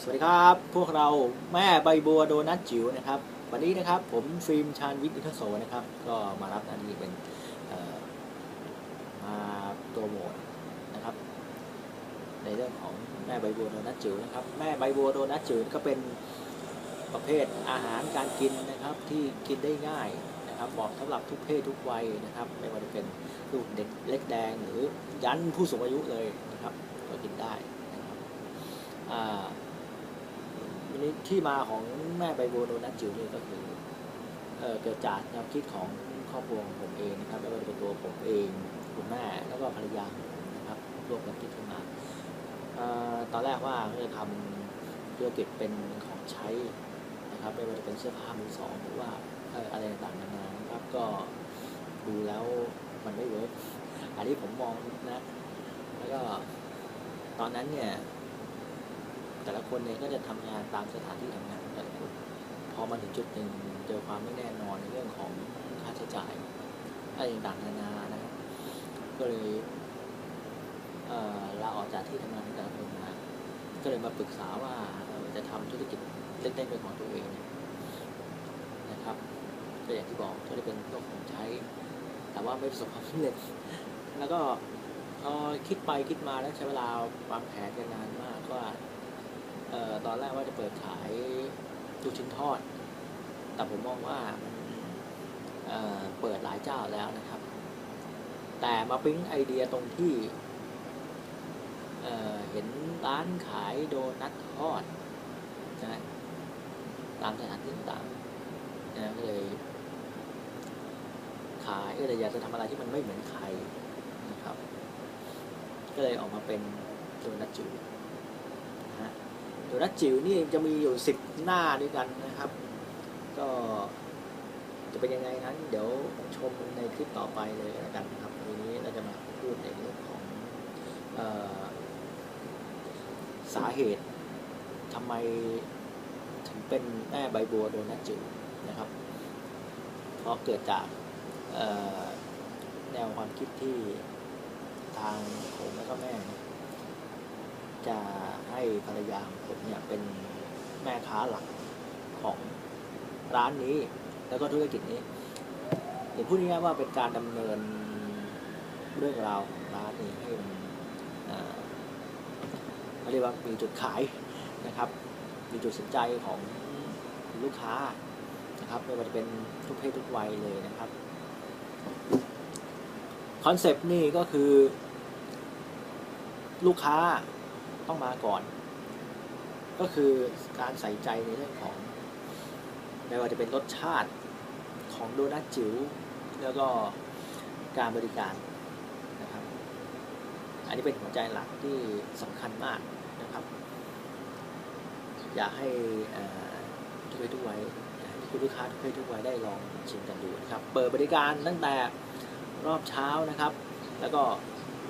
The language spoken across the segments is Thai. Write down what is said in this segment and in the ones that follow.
สวัสดีครับ พวกเราแม่ใบบัวโดนัทจิ๋วนะครับ วันนี้นะครับผมฟิล์มชาญวิทย์อินทโสนะครับ ก็มารับหน้าที่เป็นมาโปรโมทนะครับ ในเรื่องของแม่ใบบัวโดนัทจิ๋วนะครับ แม่ใบบัวโดนัทจิ๋วก็เป็นประเภทอาหารการกินนะครับที่กินได้ง่ายนะครับเหมาะสำหรับทุกเพศทุกวัยนะครับ ไม่ว่าจะเป็นลูกเด็กเล็กแดงหรือยันผู้สูงอายุเลยนะครับก็กินได้นะครับอ่า วั นี้ที่มาของแม่ใบบัวโดนัทจิ๋วนี่ก็คือเออเกิดจากแนวคิดของครอบครัวของผมเองนะครับแล้วก็เป็นตัวผมเองคุณแม่แล้วก็ภรรยาผมนะครับร่วมกันคิดขึ้นมาเอ่อตอนแรกว่าเราจะทำธุรกิจเป็นของใช้นะครับไม่ว่าจะเป็นเสื้อผ้ามือสองหรือว่าเอ่ออะไรต่างๆนานานะครับก็ดูแล้วมันไม่เวิร์กอันนี้ผมมองนะแล้วก็ตอนนั้นเนี่ย แต่ละคนเนี่ยก็จะทำงานตามสถานที่ทำงานของแต่ละคนพอมาถึงจุดหนึ่งเจอความไม่แน่นอนในเรื่องของค่าใช้จ่ายอะไรต่างๆนานานะครับก็เลยเลาออกจากที่ทำงานแต่ละคนมาก็เลยมาปรึกษาว่าจะทำธุรกิจเล็กๆเป็นของตัวเองนะครับก็อย่างที่บอกก็จะเป็นพวกของใช้ แต่ว่าไม่ประสบความสำเร็จแล้วก็เอ่อคิดไปคิดมาแล้วใช้เวลาวางแผนกันนานมากว่า อนแรกว่าจะเปิดขายลูกชิ้นทอด แต่ผมมองว่าเเปิดหลายเจ้าแล้วนะครับ แต่มาปิ๊งไอเดียตรงที่เเห็นร้านขายโดนัททอดนะตามสถานที่ต่างๆนะก็เลยขายก็เลยอยากจะทำอะไรที่มันไม่เหมือนใครนะครับ ก็เลยออกมาเป็นโดนัทจิ๋ะโดนัทจิ๋วนี่จะมีอยู่สิบหน้าด้วยกันนะครับ ก็จะเป็นยังไงนั้น เดี๋ยวชมในคลิปต่อไปเลยแล้วกันครับทีนี้เราจะมาพูดในเรื่องของออสาเหตุทำไมถึงเป็นแม่ใบบัวโดนัทจิ๋วนะครับ เพราะเกิดจากแนวความคิดที่ทางผมและก็แม่จะ ให้ภรรยาของผมเนี่ยเป็นแม่ค้าหลักของร้านนี้ แล้วก็ธุรกิจนี้เดี๋ยวพูดง่ายๆว่าเป็นการดำเนินเรื่องราวของร้านนี้ให้มันเอ่อเขาเรียกว่ามีจุดขายนะครับ มีจุดสนใจของลูกค้านะครับไม่ว่าจะเป็นทุกเพศทุกวัยเลยนะครับคอนเซปต์นี่ก็คือ ลูกค้า ต้องมาก่อน ก็คือการใส่ใจในเรื่องของ ไม่ว่าจะเป็นรสชาติของโดนัทจิ๋วแล้วก็การบริการนะครับ อันนี้เป็นหัวใจหลักที่สำคัญมากนะครับ อยากให้ทุกเพศทุกวัยคุณลูกค้าทุกเพศทุกวัยได้ลองชิมกันดูนะครับ เปิดบริการตั้งแต่รอบเช้านะครับ แล้วก็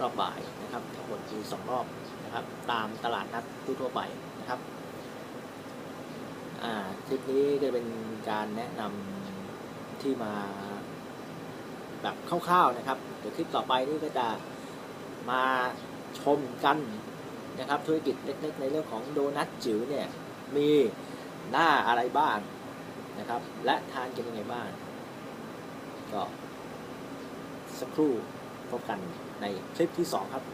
รอบบ่ายนะครับทั้งหมดมีสองรอบนะครับ ตามตลาดนัดทั่วไปนะครับคลิปนี้ก็เป็นการแนะนำที่มาแบบคร่าวๆนะครับ เดี๋ยวคลิปต่อไปนี่ก็จะมาชมกันนะครับ ธุรกิจเล็กๆ ในเรื่องของโดนัทจิ๋วเนี่ยมีหน้าอะไรบ้างนะครับ และทานกันยังไงบ้างก็สักครู่ พบกันในคลิปที่ 2 ครับ